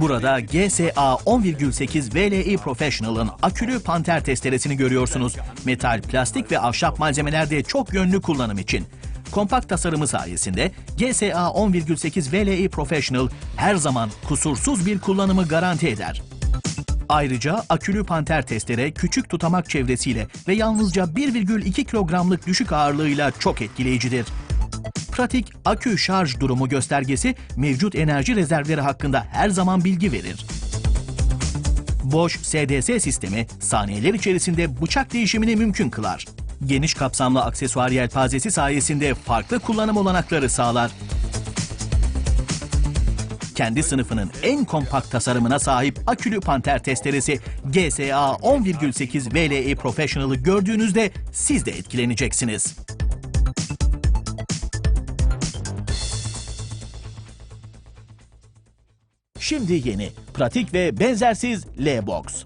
Burada GSA 10,8 VLI Professional'ın akülü panter testeresini görüyorsunuz. Metal, plastik ve ahşap malzemelerde çok yönlü kullanım için. Kompakt tasarımı sayesinde GSA 10,8 VLI Professional her zaman kusursuz bir kullanımı garanti eder. Ayrıca akülü panter testere küçük tutamak çevresiyle ve yalnızca 1,2 kilogramlık düşük ağırlığıyla çok etkileyicidir. Pratik akü şarj durumu göstergesi mevcut enerji rezervleri hakkında her zaman bilgi verir. Bosch SDS sistemi saniyeler içerisinde bıçak değişimini mümkün kılar. Geniş kapsamlı aksesuar yelpazesi sayesinde farklı kullanım olanakları sağlar. Kendi sınıfının en kompakt tasarımına sahip akülü panter testeresi GSA 10,8 VLE Professional'ı gördüğünüzde siz de etkileneceksiniz. Şimdi yeni, pratik ve benzersiz L-Box.